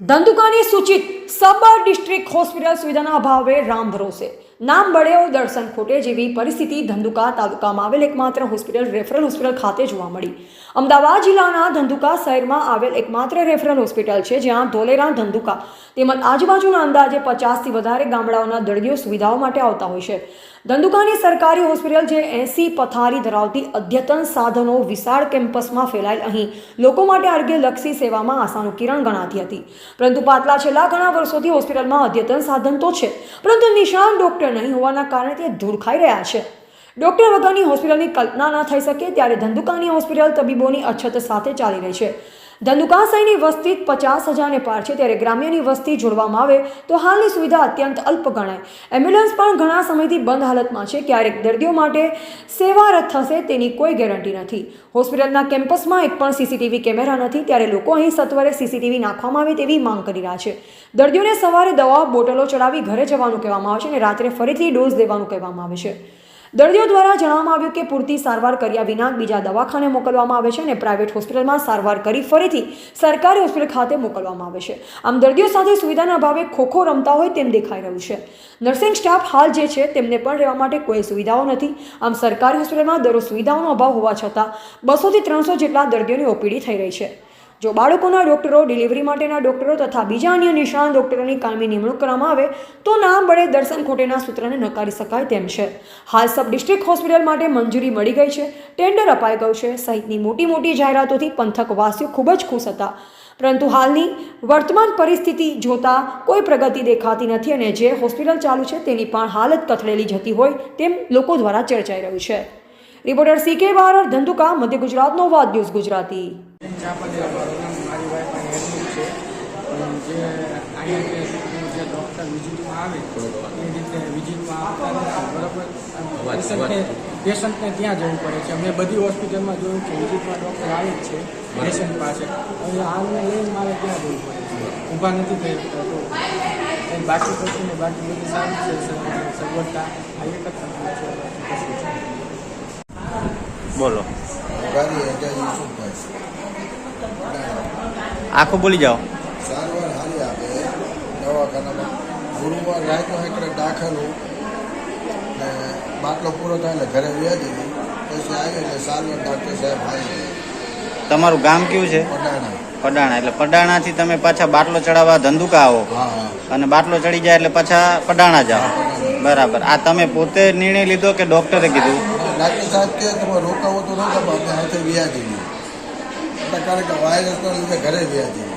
ધંધુકાની સૂચિત sub district hospital સુવિધાના અભાવે રામ ભરોસે. નામ બળ્યો દર્શન ખોટે જેવી પરિસ્થિતિ ધંધુકા તાલુકામાં આવેલ એકમાત્ર હોસ્પિટલ રેફરલ હોસ્પિટલ ખાતે જોવા મળી. અમદાવાદ જિલ્લાના ધંધુકા શહેરમાં આવેલ એકમાત્ર રેફરલ હોસ્પિટલ છે જ્યાં ધોલેરા ધંધુકા તેમજ આજુબાજુના અંદાજે પચાસથી વધારે ગામડાઓના દર્દીઓ સુવિધાઓ માટે આવતા હોય છે. ધંધુકાની સરકારી હોસ્પિટલ જે એસી પથારી ધરાવતી અદ્યતન સાધનો વિશાળ કેમ્પસમાં ફેલાયેલ અહીં લોકો માટે આરોગ્યલક્ષી સેવામાં આશાનું કિરણ ગણાતી હતી. પરંતુ પાછલા છેલ્લા ઘણા વર્ષોથી હોસ્પિટલમાં અદ્યતન સાધન તો છે, પરંતુ નિષ્ણાત ડોક્ટર નહીં હોવાના કારણે તે ધૂળ ખાઈ રહ્યા છે. ડોક્ટર વગરની હોસ્પિટલની કલ્પના ન થઈ શકે ત્યારે ધંધુકાની હોસ્પિટલ તબીબોની અછત સાથે ચાલી રહી છે. ધંધુકા વસ્તી પચાસ હજારને પાર છે. ત્યારે ગ્રામ્યની વસ્તી જોડવામાં આવે તો હાલની સુવિધા અત્યંત અલ્પ ગણાય. એમ્બ્યુલન્સ પણ ઘણા સમયથી બંધ હાલતમાં છે. ક્યારેક દર્દીઓ માટે સેવારત થશે તેની કોઈ ગેરંટી નથી. હોસ્પિટલના કેમ્પસમાં એક પણ સીસીટીવી કેમેરા નથી. ત્યારે લોકો અહીં સત્વરે સીસીટીવી નાખવામાં આવે તેવી માંગ કરી રહ્યા છે. દર્દીઓને સવારે દવા બોટલો ચડાવી ઘરે જવાનું કહેવામાં આવે છે અને રાત્રે ફરીથી ડોઝ દેવાનું કહેવામાં આવે છે. દર્દીઓ દ્વારા જણાવવામાં આવ્યું કે પૂરતી સારવાર કર્યા વિના બીજા દવાખાને મોકલવામાં આવે છે અને પ્રાઇવેટ હોસ્પિટલમાં સારવાર કરી ફરીથી સરકારી હોસ્પિટલ ખાતે મોકલવામાં આવે છે. આમ દર્દીઓ સાથે સુવિધાના અભાવે ખોખો રમતા હોય તેમ દેખાઈ રહ્યું છે. નર્સિંગ સ્ટાફ હાલ જે છે તેમને પણ રહેવા માટે કોઈ સુવિધાઓ નથી. આમ સરકારી હોસ્પિટલમાં દરરોજ સુવિધાઓનો અભાવ હોવા છતાં બસોથી ત્રણસો જેટલા દર્દીઓની ઓપીડી થઈ રહી છે. જો બાળકોના ડોક્ટરો, ડિલિવરી માટેના ડોક્ટરો તથા બીજા અન્ય નિષ્ણાત ડોક્ટરોની કાયમી નિમણૂક કરવામાં આવે, તો નામ બળે દર્શન ખોટેના સૂત્રને નકારી શકાય તેમ છે. હાલ સબ ડિસ્ટ્રિક્ટ હોસ્પિટલ માટે મંજૂરી મળી ગઈ છે. ટેન્ડર અપાઈ ગયું છે. સહિતની મોટી મોટી જાહેરાતોથી પંથકવાસીઓ ખૂબ જ ખુશ હતા. પરંતુ હાલની વર્તમાન પરિસ્થિતિ જોતા કોઈ પ્રગતિ દેખાતી નથી અને જે હોસ્પિટલ ચાલુ છે તેની પણ હાલત કથળેલી જતી હોય તેમ લોકો દ્વારા ચર્ચાઈ રહ્યું છે. રિપોર્ટર સી કે બારર ધંધુકા, મધ્ય ગુજરાતનો વાદ ન્યૂઝ ગુજરાતી. ચાપલિયા નામ મારી વાઈફ અહીં એડમિટ છે. જે અહીંયા જે ડૉક્ટર વિઝિટમાં આવે એ રીતે વિઝિટમાં આવતા બરાબર? પેશન્ટને પેશન્ટને ત્યાં જવું પડે છે. મેં બધી હોસ્પિટલમાં જોયું છે વિઝિટમાં ડૉક્ટર આવે જ છે પેશન્ટ પાસે. હવે હાલને લઈને મારે ત્યાં જવું પડે છે. ઊભા નથી થઈ શકતા તો બાકી પછી ને બાકી બધી સારી છે સગવડતા. આ એક જ તકલીફ છે. બોલો. ગાડી એજાજ યુસુફભાઈ આખું બોલી જાઓ. સારવાર હારી આપે. દવાખાનામાં ગુરુવાર રાતનો એકડે દાખલ ને બાટલો પૂરો થાય એટલે ઘરે વ્યા દીધી પછી આવી એટલે સારવાર ડાક્ટર સાહેબ હારી તમારું ગામ કયું છે? પડાણા. પડાણા. એટલે પડાણાથી તમે પાછા બાટલો ચડાવવા ધંધુકા આવો. અને બાટલો ચડી જાય એટલે પાછા પડાણા જાઓ. બરાબર. આ તમે પોતે નિર્ણય લીધો કે ડોક્ટરે કીધું? ડાક્ટર સાહેબ કે તમે રોકાવો તો આપણે હાથે વ્યાજ એટલે કારણ કે વાયરસના લીધે ઘરે વ્યાજી